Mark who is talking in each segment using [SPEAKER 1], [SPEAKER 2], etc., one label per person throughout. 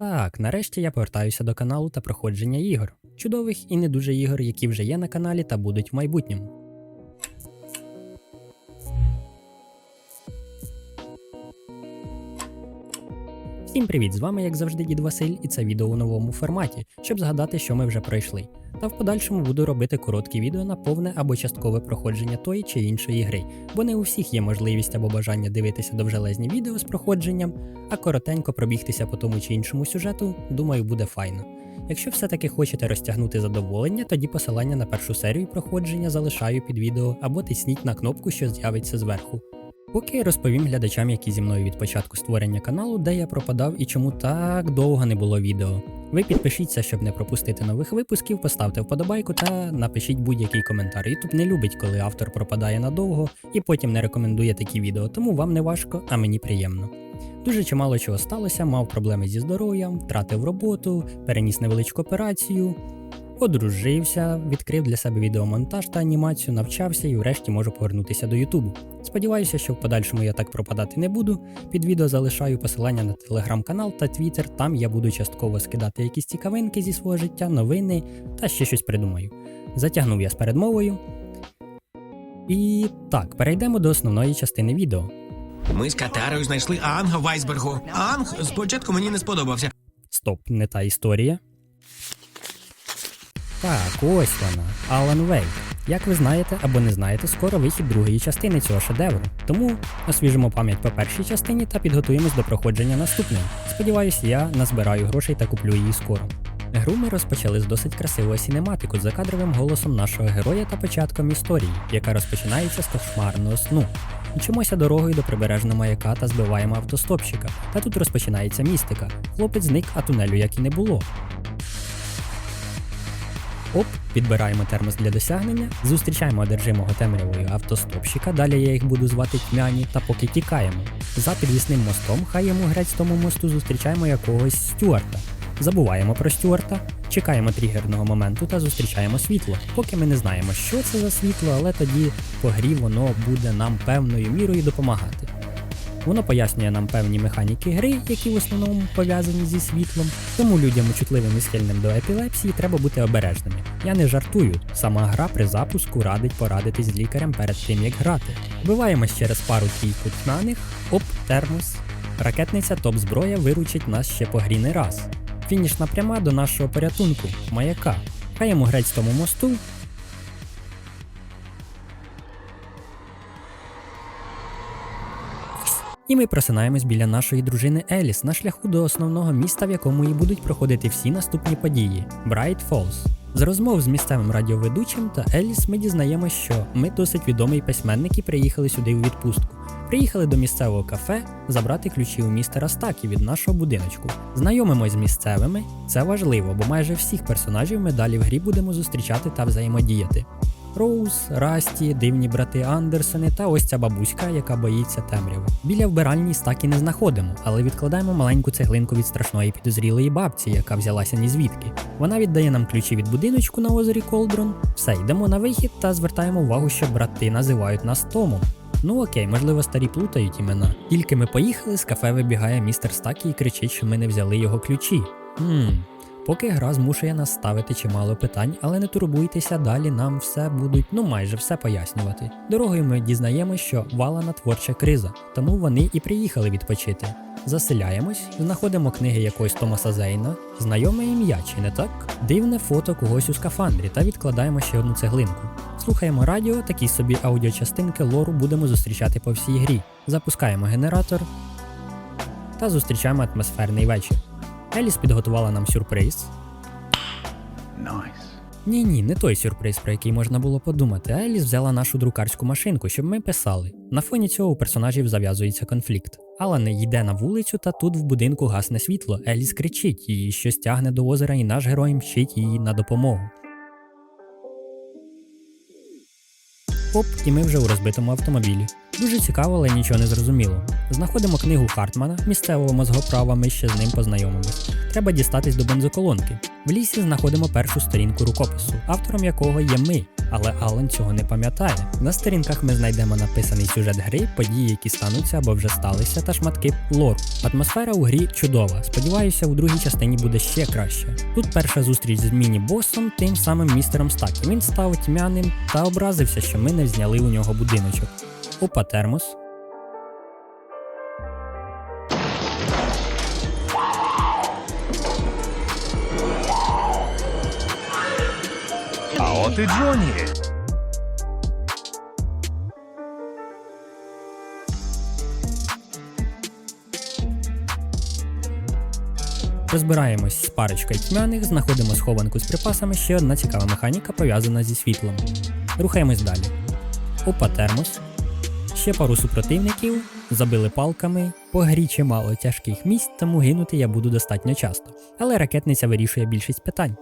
[SPEAKER 1] Так, нарешті я повертаюся до каналу та проходження ігор. Чудових і не дуже ігор, які вже є на каналі та будуть в майбутньому. Всім привіт! З вами, як завжди, дід Василь, і це відео у новому форматі, щоб згадати, що ми вже пройшли. Та в подальшому буду робити короткі відео на повне або часткове проходження тої чи іншої гри, бо не у всіх є можливість або бажання дивитися довжелезні відео з проходженням, а коротенько пробігтися по тому чи іншому сюжету, думаю, буде файно. Якщо все-таки хочете розтягнути задоволення, тоді посилання на першу серію проходження залишаю під відео або тисніть на кнопку, що з'явиться зверху. Поки розповім глядачам, які зі мною від початку створення каналу, де я пропадав і чому так довго не було відео. Ви підпишіться, щоб не пропустити нових випусків, поставте вподобайку та напишіть будь-який коментар. YouTube не любить, коли автор пропадає надовго і потім не рекомендує такі відео, тому вам не важко, а мені приємно. Дуже чимало чого сталося, мав проблеми зі здоров'ям, втратив роботу, переніс невеличку операцію, одружився, відкрив для себе відеомонтаж та анімацію, навчався і врешті можу повернутися до Ютубу. Сподіваюся, що в подальшому я так пропадати не буду. Під відео залишаю посилання на телеграм-канал та твіттер, там я буду частково скидати якісь цікавинки зі свого життя, новини та ще щось придумаю. Затягнув я з передмовою. І так, перейдемо до основної частини відео.
[SPEAKER 2] Ми з Катарою знайшли Анга в айсбергу. Анг спочатку мені не сподобався.
[SPEAKER 1] Стоп, не та історія. Так, ось вона, Alan Wake. Як ви знаєте або не знаєте, скоро вихід другої частини цього шедевру. Тому освіжимо пам'ять по першій частині та підготуємось до проходження наступної. Сподіваюсь, я назбираю грошей та куплю її скоро. Гру ми розпочали з досить красивого синематику з закадровим голосом нашого героя та початком історії, яка розпочинається з кошмарного сну. Мчимося дорогою до прибережного маяка та збиваємо автостопщика. Та тут розпочинається містика. Хлопець зник, а тунелю як і не було. Оп, підбираємо термос для досягнення, зустрічаємо одержимого темрявою автостопщика, далі я їх буду звати тьмяні, та поки тікаємо. За підвісним мостом, хай йому грець тому мосту зустрічаємо якогось стюарта. Забуваємо про стюарта, чекаємо тригерного моменту та зустрічаємо світло. Поки ми не знаємо, що це за світло, але тоді по грі воно буде нам певною мірою допомагати. Воно пояснює нам певні механіки гри, які в основному пов'язані зі світлом, тому людям чутливим і схильним до епілепсії треба бути обережними. Я не жартую, сама гра при запуску радить порадитись з лікарем перед тим, як грати. Вбиваємось через пару трійку тьмяних, оп, термос. Ракетниця топ-зброя виручить нас ще по грі не раз. Фінішна пряма до нашого порятунку, маяка. Хаємо грець тому мосту, І ми просинаємось біля нашої дружини Еліс на шляху до основного міста, в якому і будуть проходити всі наступні події Bright Falls. З розмов з місцевим радіоведучим та Еліс ми дізнаємось, що ми досить відомі письменники приїхали сюди у відпустку. Приїхали до місцевого кафе забрати ключі у містера Стакі від нашого будиночку. Знайомимось з місцевими, це важливо, бо майже всіх персонажів ми далі в грі будемо зустрічати та взаємодіяти. Роуз, Расті, дивні брати Андерсони та ось ця бабуська, яка боїться темряви. Біля вбиральні стаки не знаходимо, але відкладаємо маленьку цеглинку від страшної підозрілої бабці, яка взялася ні звідки. Вона віддає нам ключі від будиночку на озері Колдрон. Все, йдемо на вихід та звертаємо увагу, що брати називають нас Томом. Ну окей, можливо, старі плутають імена. Тільки ми поїхали, з кафе вибігає містер Стакі і кричить, що ми не взяли його ключі. Хм. Поки гра змушує нас ставити чимало питань, але не турбуйтеся, далі нам все будуть, ну майже все пояснювати. Дорогою ми дізнаємось, що валана творча криза, тому вони і приїхали відпочити. Заселяємось, знаходимо книги якогось Томаса Зейна, знайоме ім'я, чи не так? Дивне фото когось у скафандрі та відкладаємо ще одну цеглинку. Слухаємо радіо, такі собі аудіочастинки лору будемо зустрічати по всій грі. Запускаємо генератор та зустрічаємо атмосферний вечір. Еліс підготувала нам сюрприз. Ні, ні, не той сюрприз, про який можна було подумати. Еліс взяла нашу друкарську машинку, щоб ми писали. На фоні цього у персонажів зав'язується конфлікт. Алан йде на вулицю, та тут в будинку гасне світло. Еліс кричить, її щось тягне до озера, і наш герой мчить їй на допомогу. Оп, і ми вже у розбитому автомобілі. Дуже цікаво, але нічого не зрозуміло. Знаходимо книгу Хартмана, місцевого мозгоправа, ми ще з ним познайомимось. Треба дістатись до бензоколонки. В лісі знаходимо першу сторінку рукопису, автором якого є ми, але Алан цього не пам'ятає. На сторінках ми знайдемо написаний сюжет гри, події, які стануться або вже сталися, та шматки лору. Атмосфера у грі чудова. Сподіваюся, у другій частині буде ще краще. Тут перша зустріч з міні-босом, тим самим містером Стакі. Він став тьмяним та образився, що ми не зняли у нього будиночок. Опа, термос.
[SPEAKER 3] А от і Джоні.
[SPEAKER 1] Розбираємось з парочкою тьмяних, знаходимо схованку з припасами, ще одна цікава механіка пов'язана зі світлом. Рухаємось далі. Опа, термос. Ще пару супротивників, забили палками, по грі чимало тяжких місць, тому гинути я буду достатньо часто. Але ракетниця вирішує більшість питань.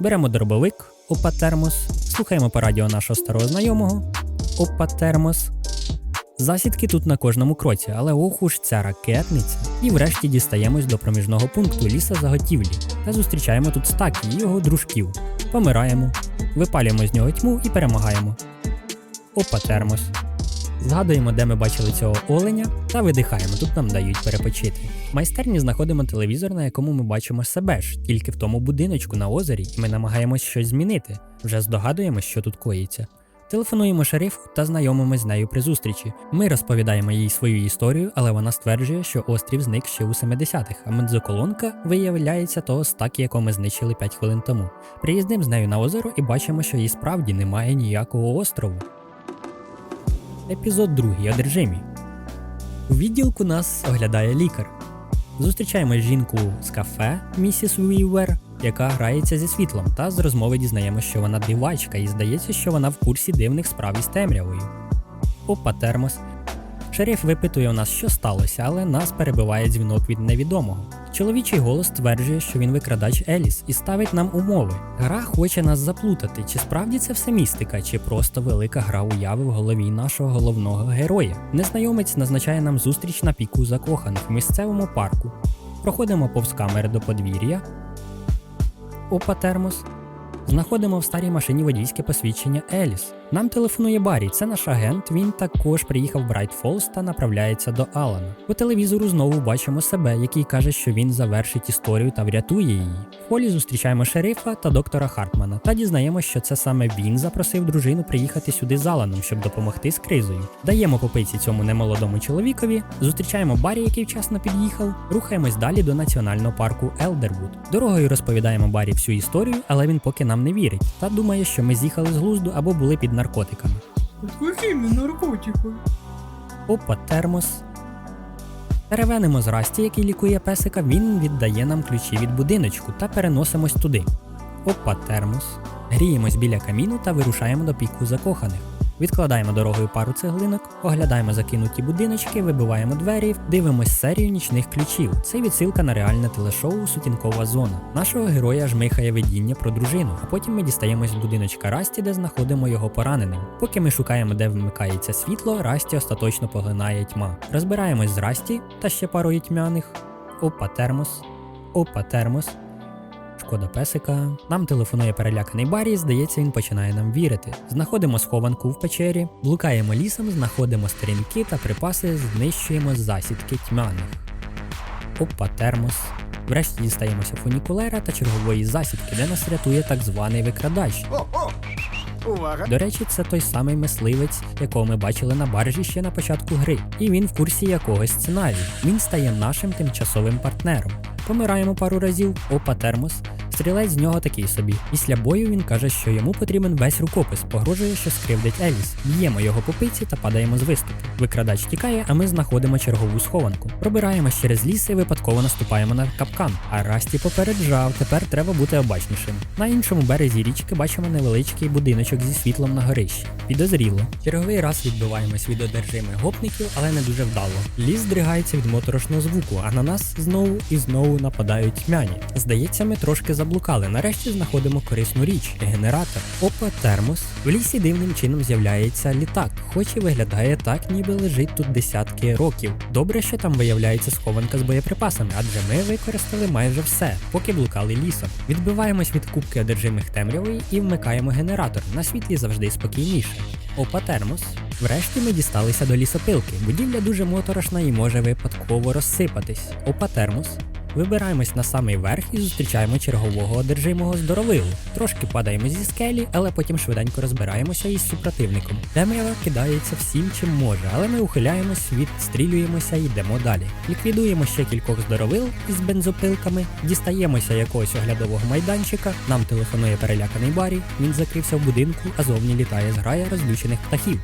[SPEAKER 1] Беремо дробовик, опа термос, слухаємо по радіо нашого старого знайомого, опа термос. Засідки тут на кожному кроці, але ох уж ця ракетниця. І врешті дістаємось до проміжного пункту ліса заготівлі та зустрічаємо тут стакі і його дружків. Помираємо, випалюємо з нього тьму і перемагаємо. Опа, термос. Згадуємо, де ми бачили цього оленя, та видихаємо, тут нам дають перепочити. В майстерні знаходимо телевізор, на якому ми бачимо себе ж, тільки в тому будиночку на озері, і ми намагаємось щось змінити. Вже здогадуємо, що тут коїться. Телефонуємо шерифу та знайомимось з нею при зустрічі. Ми розповідаємо їй свою історію, але вона стверджує, що острів зник ще у 70-х, а бензоколонка виявляється того стакі, якого ми знищили 5 хвилин тому. Приїздимо з нею на озеро і бачимо, що їй справді немає ніякого острову. Епізод 2. Одержимі. У відділку нас оглядає лікар. Зустрічаємо жінку з кафе, місіс Уівер, яка грається зі світлом, та з розмови дізнаємося, що вона дивачка, і здається, що вона в курсі дивних справ із темрявою. Опа, термос. Шериф випитує у нас, що сталося, але нас перебиває дзвінок від невідомого. Чоловічий голос стверджує, що він викрадач Еліс і ставить нам умови. Гра хоче нас заплутати, чи справді це все містика, чи просто велика гра уяви в голові нашого головного героя. Незнайомець назначає нам зустріч на піку закоханих в місцевому парку. Проходимо повз камери до подвір'я. Опа, термос. Знаходимо в старій машині водійське посвідчення Еліс. Нам телефонує Баррі, це наш агент. Він також приїхав в Брайт Фолз та направляється до Алана. По телевізору знову бачимо себе, який каже, що він завершить історію та врятує її. В холі зустрічаємо шерифа та доктора Хартмана та дізнаємося, що це саме він запросив дружину приїхати сюди з Аланом, щоб допомогти з кризою. Даємо попиці цьому немолодому чоловікові, зустрічаємо Баррі, який вчасно під'їхав, рухаємось далі до національного парку Елдервуд. Дорогою розповідаємо Баррі всю історію, але він поки нам не вірить та думає, що ми з'їхали з глузду або були під наркотиками.
[SPEAKER 4] Якими наркотиками?
[SPEAKER 1] Опа, термос. Перевенемо з Расті, який лікує песика, він віддає нам ключі від будиночку та переносимось туди. Опа, термос. Гріємось біля каміну та вирушаємо до піку закоханих. Відкладаємо дорогою пару цеглинок, оглядаємо закинуті будиночки, вибиваємо двері, дивимось серію нічних ключів. Це відсилка на реальне телешоу Сутінкова зона. Нашого героя жмихає видіння про дружину, а потім ми дістаємось з будиночка Расті, де знаходимо його пораненим. Поки ми шукаємо, де вмикається світло, Расті остаточно поглинає тьма. Розбираємось з Расті та ще парою тьмяних. Опа, термос. Опа, термос. Шкода песика. Нам телефонує переляканий Баррі, здається, він починає нам вірити. Знаходимо схованку в печері, блукаємо лісом, знаходимо сторінки та припаси, знищуємо засідки тьмяних. Опа, термос. Врешті дістаємося фунікулера та чергової засідки, де нас рятує так званий викрадач.
[SPEAKER 3] Увага!
[SPEAKER 1] До речі, це той самий мисливець, якого ми бачили на баржі ще на початку гри, і він в курсі якогось сценарію. Він стає нашим тимчасовим партнером. Помираємо пару разів, опа термос. Стрілець з нього такий собі. Після бою він каже, що йому потрібен весь рукопис, погрожує, що скривдить Еліс. Б'ємо його по пиці та падаємо з виступу. Викрадач тікає, а ми знаходимо чергову схованку. Пробираємось через ліс і випадково наступаємо на капкан. А Расті попереджав, тепер треба бути обачнішим. На іншому березі річки бачимо невеличкий будиночок зі світлом на горищі. Підозріло. Черговий раз відбиваємось від одержимих гопників, але не дуже вдало. Ліс здригається від моторошного звуку, а на нас знову і знову нападають тьмяні. Здається, ми трошки забули заблукали. Нарешті знаходимо корисну річ генератор. Опа, термос. В лісі дивним чином з'являється літак, хоч і виглядає так, ніби лежить тут десятки років. Добре, що там виявляється схованка з боєприпасами, адже ми використали майже все, поки блукали лісом. Відбиваємось від кубки одержимих темрявої і вмикаємо генератор. На світлі завжди спокійніше. Опа, термос. Врешті ми дісталися до лісопилки. Будівля дуже моторошна і може випадково розсипатись. Опа, термос. Вибираємось на самий верх і зустрічаємо чергового одержимого здоровилу. Трошки падаємо зі скелі, але потім швиденько розбираємося із супротивником. Темрява кидається всім, чим може, але ми ухиляємось, відстрілюємося і йдемо далі. Ліквідуємо ще кількох здоровил із бензопилками, дістаємося якогось оглядового майданчика. Нам телефонує переляканий Барі. Він закрився в будинку, а зовні літає зграя розлючених птахів.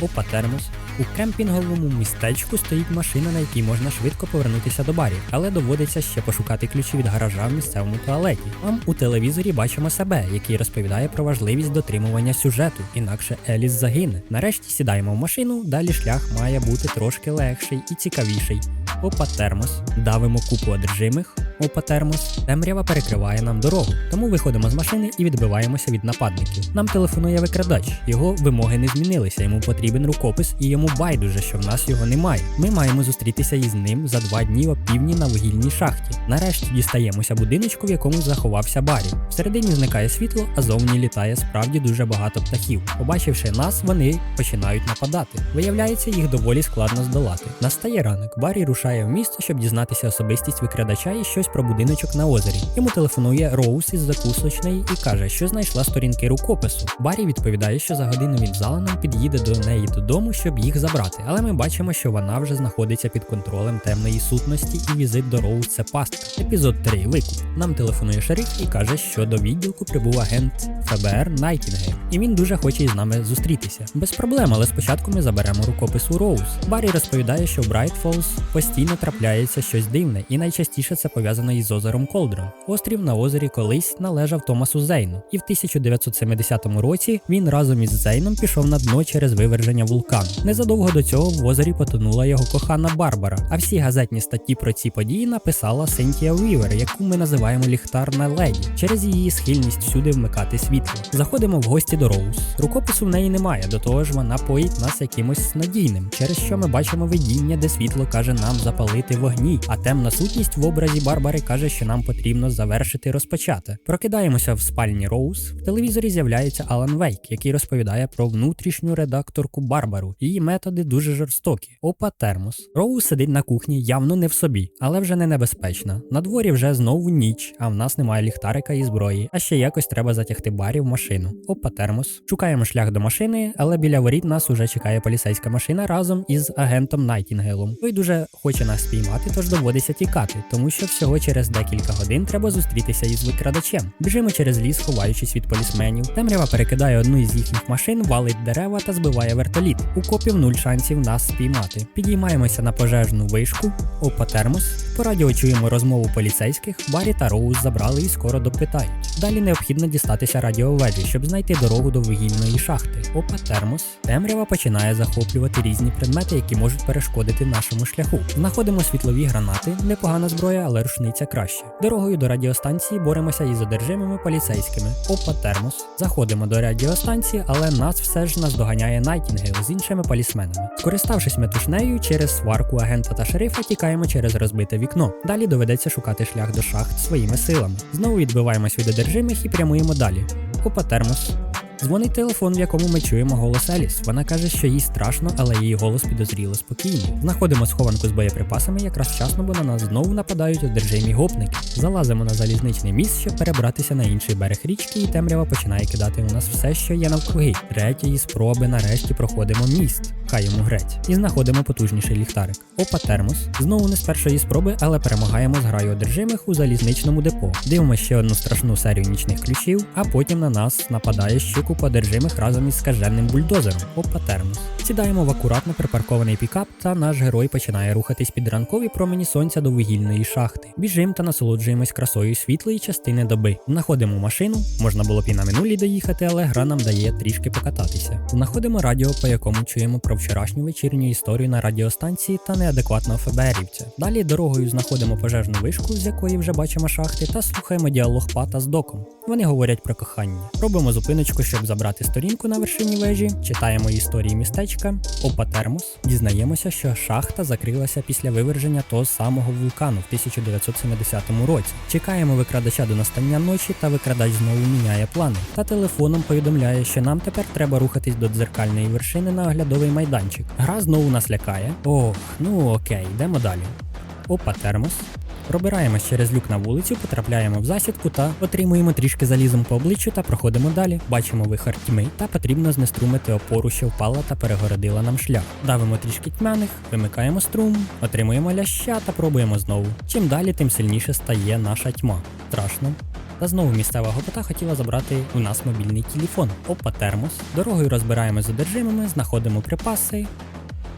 [SPEAKER 1] Опа, термос. У кемпінговому містечку стоїть машина, на якій можна швидко повернутися до барів, але доводиться ще пошукати ключі від гаража в місцевому туалеті. Там у телевізорі бачимо себе, який розповідає про важливість дотримування сюжету, інакше Еліс загине. Нарешті сідаємо в машину, далі шлях має бути трошки легший і цікавіший. Опа, термос. Давимо купу одержимих. Опа, термос. Темрява перекриває нам дорогу. Тому виходимо з машини і відбиваємося від нападників. Нам телефонує викрадач. Його вимоги не змінилися. Йому потрібен рукопис, і йому байдуже, що в нас його немає. Ми маємо зустрітися із ним за два дні о півдні на вугільній шахті. Нарешті дістаємося будиночку, в якому заховався Барі. Всередині зникає світло, а зовні літає справді дуже багато птахів. Побачивши нас, вони починають нападати. Виявляється, їх доволі складно здолати. Настає ранок. Барі рушає в місто, щоб дізнатися особистість викрадача і щось про будиночок на озері. Йому телефонує Роуз із закусочної і каже, що знайшла сторінки рукопису. Барі відповідає, що за годину від Заланом під'їде до неї додому, щоб їх забрати. Але ми бачимо, що вона вже знаходиться під контролем темної сутності, і візит до Роуз це пастка. Епізод 3. Викуп. Нам телефонує шериф і каже, що до відділку прибув агент ФБР Найтінгейл, і він дуже хоче із нами зустрітися. Без проблем, але спочатку ми заберемо рукопис у Роуз. Барі розповідає, що в Брайт Фолз постійно трапляється щось дивне, і найчастіше це пов'язано із озером Колдрон. Острів на озері колись належав Томасу Зейну, і в 1970 році він разом із Зейном пішов на дно через виверження вулкану. Незадовго до цього в озері потонула його кохана Барбара. А всі газетні статті про ці події написала Синтія Вівер, яку ми називаємо ліхтарна леді, через її схильність всюди вмикати світло. Заходимо в гості до Роуз. Рукопису в неї немає, до того ж вона поїть нас якимось надійним, через що ми бачимо видіння, де світло каже нам запалити вогні, а темна сутність в образі Барбари каже, що нам потрібно завершити розпочати. Прокидаємося в спальні Роуз. В телевізорі з'являється Алан Вейк, який розповідає про внутрішню редакторку Барбару. Її методи дуже жорстокі. Опа термос. Роуз сидить на кухні, явно не в собі, але вже не небезпечна. На дворі вже знову ніч, а в нас немає ліхтарика і зброї. А ще якось треба затягти барі в машину. Опа термос. Шукаємо шлях до машини, але біля воріт нас уже чекає поліцейська машина разом із агентом Найтінгелом. Той дуже хоче нас спіймати, тож доводиться тікати, тому що всього через декілька годин треба зустрітися із викрадачем. Біжимо через ліс, ховаючись від полісменів. Темрява перекидає одну із їхніх машин, валить дерева та збиває вертоліт. У копів нуль шансів нас спіймати. Підіймаємося на пожежну вишку. Опа термос. По радіо чуємо розмову поліцейських. Барі та Роуз забрали і скоро допитають. Далі необхідно дістатися радіовежі, щоб знайти дорогу до вугільної шахти. Опа термос. Темрява починає захоплювати різні предмети, які можуть перешкодити нашому шляху. Знаходимо світлові гранати, непогана зброя, але рушниця краще. Дорогою до радіостанції боремося із одержимими поліцейськими. Опа термос. Заходимо до радіостанції, але нас все ж наздоганяє Найтінгейл з іншими полісменами. Скориставшись метушнею, через сварку агента та шерифа тікаємо через розбите вікно. Далі доведеться шукати шлях до шахт своїми силами. Знову відбиваємось від одержимих і прямуємо далі. Опа термос. Дзвонить телефон, в якому ми чуємо голос Еліс. Вона каже, що їй страшно, але її голос підозріло спокійний. Знаходимо схованку з боєприпасами якраз вчасно, бо на нас знову нападають одержимі гопники. Залазимо на залізничний міст, щоб перебратися на інший берег річки, і темрява починає кидати у нас все, що є навкруги. Третьої спроби нарешті проходимо міст. Хай йому греть. І знаходимо потужніший ліхтарик. Опа термос. Знову не з першої спроби, але перемагаємо з граю одержимих у залізничному депо. Дивимо ще одну страшну серію нічних ключів, а потім на нас нападає щит купу одержимих разом із скаженним бульдозером Опа Термос. Сідаємо в акуратно припаркований пікап, та наш герой починає рухатись під ранкові промені сонця до вугільної шахти. Біжим та насолоджуємось красою світлої частини доби. Знаходимо машину, можна було б і на минулій доїхати, але гра нам дає трішки покататися. Знаходимо радіо, по якому чуємо про вчорашню вечірню історію на радіостанції та неадекватного ФБРівця. Далі дорогою знаходимо пожежну вишку, з якої вже бачимо шахти, та слухаємо діалог пата з доком. Вони говорять про кохання. Робимо зупиночку, щоб забрати сторінку на вершині вежі, читаємо історії містечка, опа термос, дізнаємося, що шахта закрилася після виверження того самого вулкану в 1970 році. Чекаємо викрадача до настання ночі, та викрадач знову міняє плани. Та телефоном повідомляє, що нам тепер треба рухатись до дзеркальної вершини на оглядовий майданчик. Гра знову нас лякає. Ох, ну окей, йдемо далі. Опа термос. Пробираємось через люк на вулицю, потрапляємо в засідку та отримуємо трішки залізом по обличчю та проходимо далі. Бачимо вихор тьми та потрібно знеструмити опору, що впала та перегородила нам шлях. Давимо трішки тьмяних, вимикаємо струм, отримуємо ляща та пробуємо знову. Чим далі, тим сильніше стає наша тьма. Страшно. Та знову місцева гопота хотіла забрати у нас мобільний телефон. Опа термос. Дорогою розбираємо з одержимими, знаходимо припаси,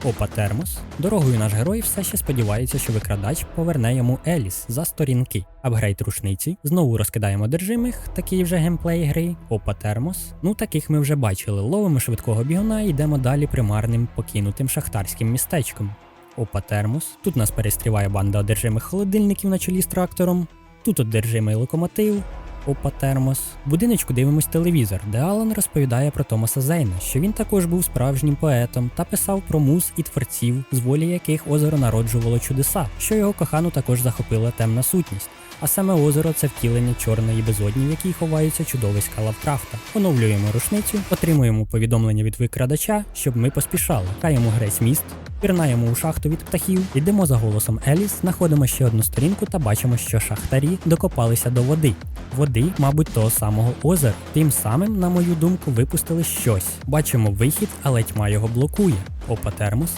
[SPEAKER 1] Опа термос. Дорогою наш герой все ще сподівається, що викрадач поверне йому Еліс за сторінки. Апгрейд рушниці. Знову розкидаємо одержимих, такий вже геймплей гри. Опа термос. Ну таких ми вже бачили. Ловимо швидкого бігуна і йдемо далі примарним покинутим шахтарським містечком. Опа термос. Тут нас перестріває банда одержимих холодильників на чолі з трактором. Тут одержимий локомотив. Опа термос. В будиночку дивимось телевізор, де Алан розповідає про Томаса Зейна, що він також був справжнім поетом та писав про муз і творців, з волі яких озеро народжувало чудеса, що його кохану також захопила темна сутність. А саме озеро це втілення чорної безодні, в якій ховаються чудовиська Лавкрафта. Оновлюємо рушницю, отримуємо повідомлення від викрадача, щоб ми поспішали. Каємо грець міст, пірнаємо у шахту від птахів, йдемо за голосом Еліс, знаходимо ще одну сторінку та бачимо, що шахтарі докопалися до води. Води, мабуть, того самого озера. Тим самим, на мою думку, випустили щось. Бачимо вихід, але тьма його блокує. Опа термос.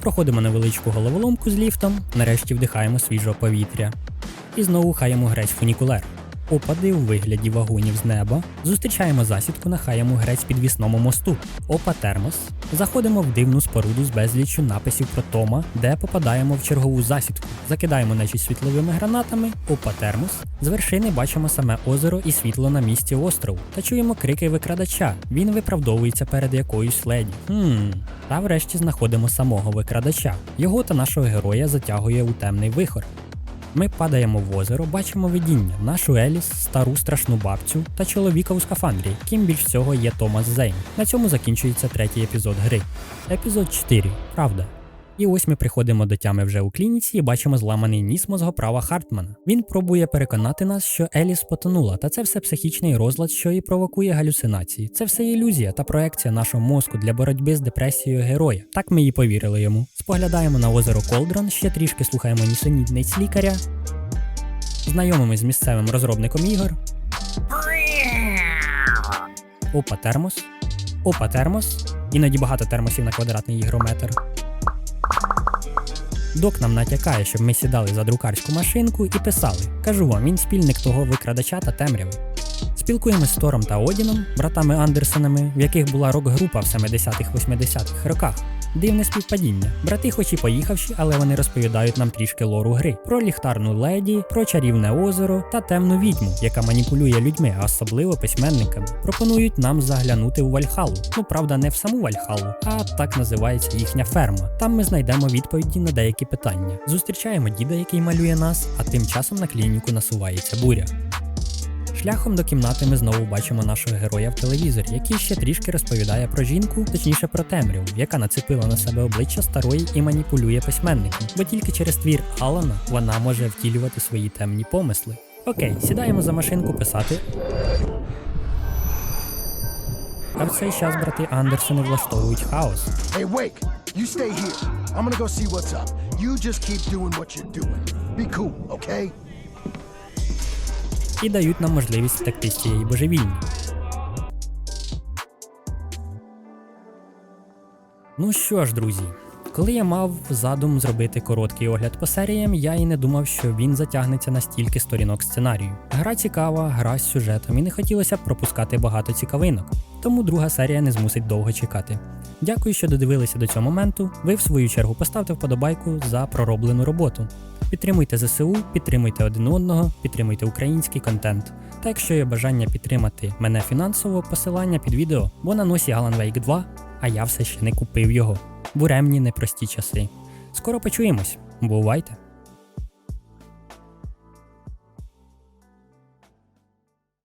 [SPEAKER 1] Проходимо невеличку головоломку з ліфтом, нарешті вдихаємо свіжого повітря. І знову хаємо грець фунікулер. Опади у вигляді вагонів з неба. Зустрічаємо засідку на хаємо грець підвісному мосту. Опа термос. Заходимо в дивну споруду з безліччю написів про Тома, де попадаємо в чергову засідку. Закидаємо нечість світловими гранатами. Опа термос. З вершини бачимо саме озеро і світло на місці острову. Та чуємо крики викрадача. Він виправдовується перед якоюсь леді. Хм. Та врешті знаходимо самого викрадача. Його та нашого героя затягує у темний вихор. Ми падаємо в озеро, бачимо видіння, нашу Еліс, стару страшну бабцю та чоловіка у скафандрі, ким більш всього є Томас Зейн. На цьому закінчується третій епізод гри. Епізод 4. Правда. І ось ми приходимо до тями вже у клініці і бачимо зламаний ніс мозгоправа Хартмана. Він пробує переконати нас, що Еліс потонула, та це все психічний розлад, що і провокує галюцинації. Це все ілюзія та проекція нашого мозку для боротьби з депресією героя. Так ми і повірили йому. Споглядаємо на озеро Колдрон, ще трішки слухаємо нісенітниць лікаря, знайомимось з місцевим розробником ігор. Опа термос. Опа термос. Іноді багато термосів на квадратний ігрометр. Док нам натякає, щоб ми сідали за друкарську машинку і писали. Кажу вам, він спільник того викрадача та темряви. Спілкуємось з Тором та Одіном, братами Андерсонами, в яких була рок-група в 70-х-80-х роках. Дивне співпадіння. Брати, хоч і поїхавші, але вони розповідають нам трішки лору гри про ліхтарну леді, про чарівне озеро та темну відьму, яка маніпулює людьми, а особливо письменниками. Пропонують нам заглянути у Вальхалу. Ну правда, не в саму Вальхалу, а так називається їхня ферма. Там ми знайдемо відповіді на деякі питання. Зустрічаємо діда, який малює нас, а тим часом на клініку насувається буря. Шляхом до кімнати ми знову бачимо нашого героя в телевізорі, який ще трішки розповідає про жінку, точніше про темряву, яка нацепила на себе обличчя старої і маніпулює письменником, бо тільки через твір Алана вона може втілювати свої темні помисли. Окей, сідаємо за машинку писати. А в цей час брати Андерсони влаштовують хаос.
[SPEAKER 5] Hey, Wake, you stay here. I'm gonna go see what's up. You just keep doing what you're doing. Be cool, okay?
[SPEAKER 1] І дають нам можливість втекти з цієї божевільні. Ну що ж, друзі, Коли я мав задум зробити короткий огляд по серіям, я і не думав, що він затягнеться на стільки сторінок сценарію. Гра цікава, гра з сюжетом, і не хотілося б пропускати багато цікавинок, тому друга серія не змусить довго чекати. Дякую, що додивилися до цього моменту. Ви в свою чергу поставте вподобайку за пророблену роботу. Підтримуйте ЗСУ, підтримуйте один одного, підтримуйте український контент. Та якщо є бажання підтримати мене фінансово, посилання під відео, бо на носі Alan Wake 2, а я все ще не купив його. Буремні непрості часи. Скоро почуємось. Бувайте!